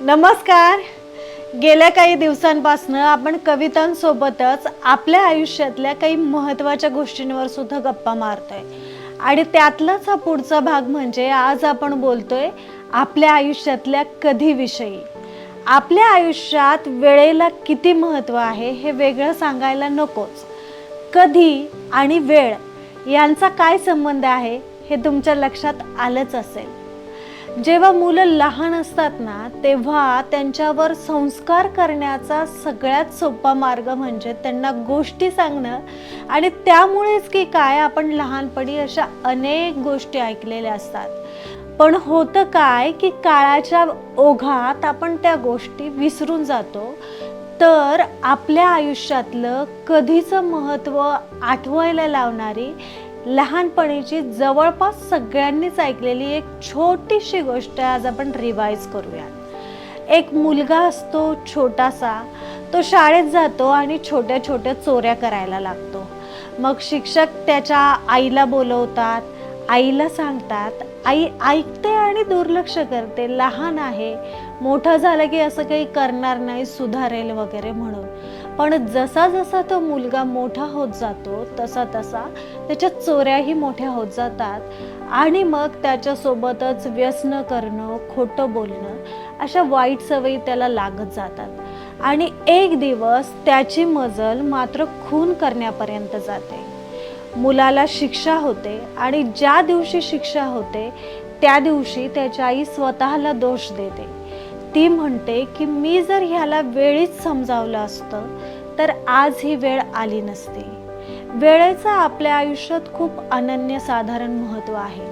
नमस्कार. गेल्या काही दिवसांपासून आपण कवितांसोबतच आपल्या आयुष्यातल्या काही महत्त्वाच्या गोष्टींवर सुद्धा गप्पा मारतोय. आणि त्यातलाच हा पुढचा भाग म्हणजे आज आपण बोलतोय आपल्या आयुष्यातल्या कधीविषयी. आपल्या आयुष्यात वेळेला किती महत्त्व आहे हे वेगळं सांगायला नकोच. कधी आणि वेळ यांचा काय संबंध आहे हे तुमच्या लक्षात आलंच असेल. जेव्हा मुलं लहान असतात ना तेव्हा त्यांच्यावर संस्कार करण्याचा सगळ्यात सोपा मार्ग म्हणजे त्यांना गोष्टी सांगणं. आणि त्यामुळेच की काय आपण लहानपणी अशा अनेक गोष्टी ऐकलेल्या असतात. पण होतं काय की काळाच्या ओघात आपण त्या गोष्टी विसरून जातो. तर आपल्या आयुष्यातलं कधीचं महत्त्व आठवायला लावणारी लहानपणीची जवळपास सगळ्यांनीच ऐकलेली एक छोटीशी गोष्ट आज आपण रिवाईज करूयात. एक मुलगा असतो छोटासा तो शाळेत जातो आणि छोट्या छोट्या चोऱ्या करायला लागतो. मग शिक्षक त्याच्या आईला बोलवतात आईला सांगतात आई ऐकते आणि दुर्लक्ष करते लहान आहे मोठं झालं की असं काही करणार नाही सुधारेल वगैरे म्हणून. पण जसा जसा तो मुलगा मोठा होत जातो तसा तसा त्याच्या चोऱ्याही मोठ्या होत जातात. आणि मग त्याच्यासोबतच व्यसन करणं खोटं बोलणं अशा वाईट सवयी त्याला लागत जातात. आणि एक दिवस त्याची मजल मात्र खून करण्यापर्यंत जाते. मुलाला शिक्षा होते आणि ज्या दिवशी शिक्षा होते त्या दिवशी त्याची आई स्वतःला दोष देते. ती म्हणते की मी जर ह्याला वेळीच समजावलं असतं तर आज ही वेळ आली नसती. वेळेचं आपल्या आयुष्यात खूप अनन्यसाधारण महत्त्व आहे.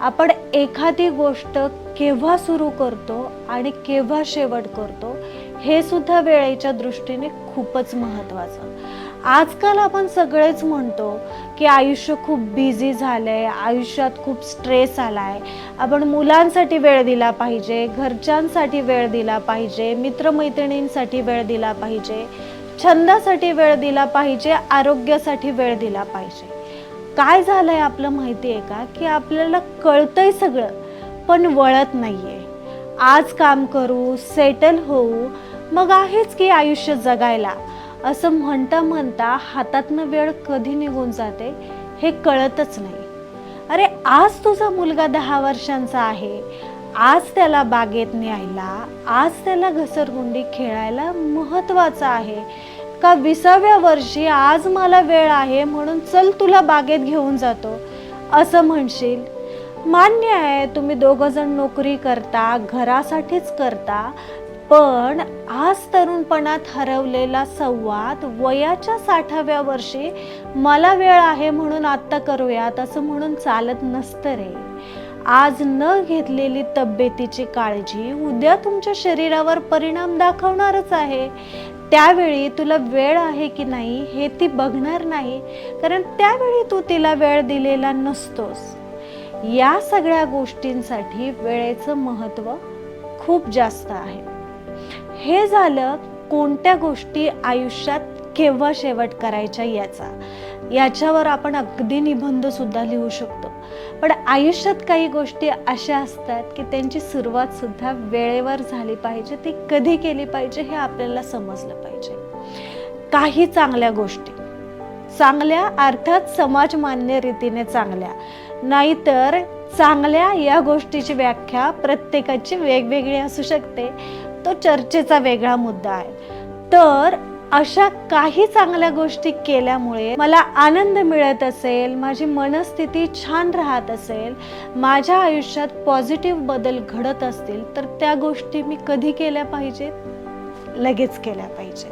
आपण एखादी गोष्ट केव्हा सुरू करतो आणि केव्हा शेवट करतो हे सुद्धा वेळेच्या दृष्टीने खूपच महत्त्वाचं. आजकाल आपण सगळेच म्हणतो की आयुष्य खूप बिझी झालं आहे आयुष्यात खूप स्ट्रेस आला आहे आपण मुलांसाठी वेळ दिला पाहिजे घरच्यांसाठी वेळ दिला पाहिजे मित्रमैत्रिणींसाठी वेळ दिला पाहिजे छंदासाठी वेळ दिला पाहिजे आरोग्यासाठी वेळ दिला पाहिजे. काय झालं आहे आपलं माहिती आहे का? की आपल्याला कळतंय सगळं पण वळत नाही आहे आज काम करू सेटल होऊ मग आहेच की आयुष्य जगायला. असं म्हणता म्हणता हातातनं वेळ कधी निघून जाते हे कळतच नाही. अरे आज तुझा मुलगा दहा वर्षांचा आहे. आज त्याला बागेत न्यायला आज त्याला घसरगुंडी खेळायला महत्वाचं आहे. का विसाव्या वर्षी आज मला वेळ आहे म्हणून चल तुला बागेत घेऊन जातो असं म्हणशील? मान्य आहे तुम्ही दोघं जण नोकरी करता घरासाठीच करता पण आज तरुणपणात हरवलेला संवाद वयाच्या साठाव्या वर्षी मला वेळ आहे म्हणून आत्ता करूयात असं म्हणून चालत नसतं रे. आज न घेतलेली तब्येतीची काळजी उद्या तुमच्या शरीरावर परिणाम दाखवणारच आहे. त्यावेळी तुला वेळ आहे की नाही हे ती बघणार नाही कारण त्यावेळी तू तिला वेळ दिलेला नसतोस. या सगळ्या गोष्टींसाठी वेळेचं महत्त्व खूप जास्त आहे. हे झालं कोणत्या गोष्टी आयुष्यात केव्हा शेवट करायच्या याचा? याच्यावर आपण अगदी निबंध सुद्धा लिहू शकतो. पण आयुष्यात काही गोष्टी अशा असतात की त्यांची सुरुवात सुद्धा वेळेवर झाली पाहिजे ती कधी केली पाहिजे हे आपल्याला समजलं पाहिजे. काही चांगल्या गोष्टी. चांगल्या अर्थात समाज मान्य रीतीने चांगल्या. नाहीतर चांगल्या या गोष्टीची व्याख्या प्रत्येकाची वेगवेगळी असू शकते. तो चर्चेचा वेगळा मुद्दा आहे. तर अशा काही चांगल्या गोष्टी केल्यामुळे मला आनंद मिळत असेल माझी मनस्थिती छान राहत असेल माझ्या आयुष्यात पॉझिटिव्ह बदल घडत असतील तर त्या गोष्टी मी कधी केल्या पाहिजेत? लगेच केल्या पाहिजेत.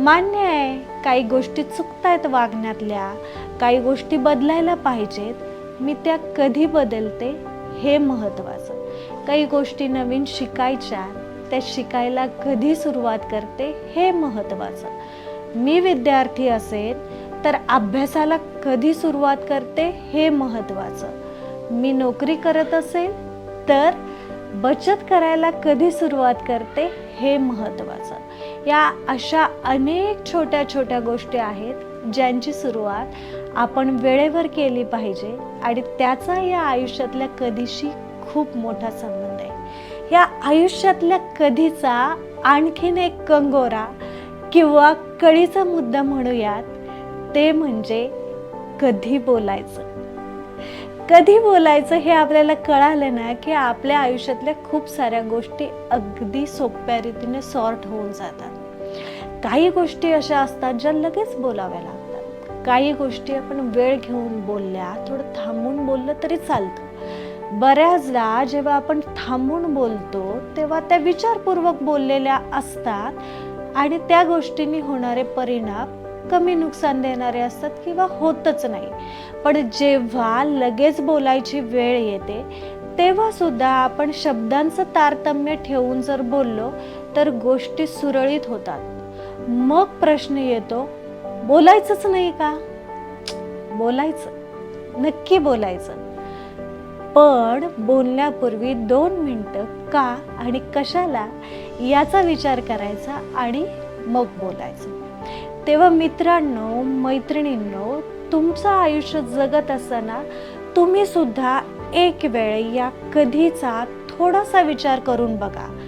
मान्य आहे काही गोष्टी चुकतायत वागण्यातल्या काही गोष्टी बदलायला पाहिजेत. मी त्या कधी बदलते हे महत्त्वाचं. काही गोष्टी नवीन शिकायच्या त्या शिकायला कधी सुरुवात करते हे महत्त्वाचं. मी विद्यार्थी असेल तर अभ्यासाला कधी सुरुवात करते हे महत्त्वाचं. मी नोकरी करत असेल तर बचत करायला कधी सुरुवात करते हे महत्त्वाचं. या अशा अनेक छोट्या छोट्या गोष्टी आहेत ज्यांची सुरुवात आपण वेळेवर केली पाहिजे आणि त्याचा या आयुष्यातल्या कधीशी खूप मोठा संबंध आहे आयुष्यातल्या कधीचा आणखीन एक कंगोरा किंवा कळीचा मुद्दा म्हणूयात ते म्हणजे कधी बोलायचं. कधी बोलायचं हे आपल्याला कळालं ना की आपल्या आयुष्यातल्या खूप साऱ्या गोष्टी अगदी सोप्या रीतीने सॉर्ट होऊन जातात. काही गोष्टी अशा असतात ज्या लगेच बोलाव्या लागतात. काही गोष्टी आपण वेळ घेऊन बोलल्या थोडं थांबून बोललं तरी चालतं. बऱ्याचदा जेव्हा आपण थांबून बोलतो तेव्हा त्या विचारपूर्वक बोललेल्या असतात आणि त्या गोष्टींनी होणारे परिणाम कमी नुकसान देणारे असतात किंवा होतच नाही. पण जेव्हा लगेच बोलायची वेळ येते तेव्हा सुद्धा आपण शब्दांचं तारतम्य ठेवून जर बोललो तर गोष्टी सुरळीत होतात. मग प्रश्न येतो बोलायचंच नाही का? बोलायचं. नक्की बोलायचं. पण बोलण्यापूर्वी दोन मिनटं का आणि कशाला याचा विचार करायचा आणि मग बोलायचं. तेव्हा मित्रांनो मैत्रिणींनो तुमचं आयुष्य जगत असताना तुम्ही सुद्धा एक वेळ या कधीचा थोडासा विचार करून बघा.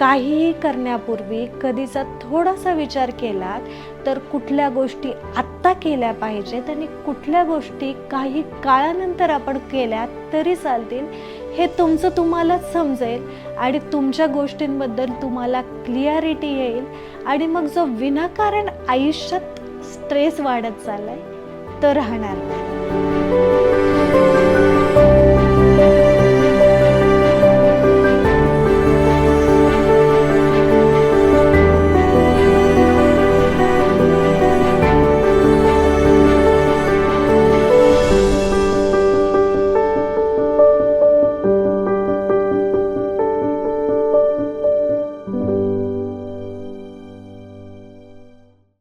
काहीही करण्यापूर्वी कधीचा थोडासा विचार केलात तर कुठल्या गोष्टी आत्ता केल्या पाहिजेत आणि कुठल्या गोष्टी काही काळानंतर आपण केल्या तरी चालतील हे तुमचं तुम्हालाच समजेल आणि तुमच्या गोष्टींबद्दल तुम्हाला क्लिअरिटी येईल आणि मग जो विनाकारण आयुष्यात स्ट्रेस वाढत चाललाय तो राहणार नाही.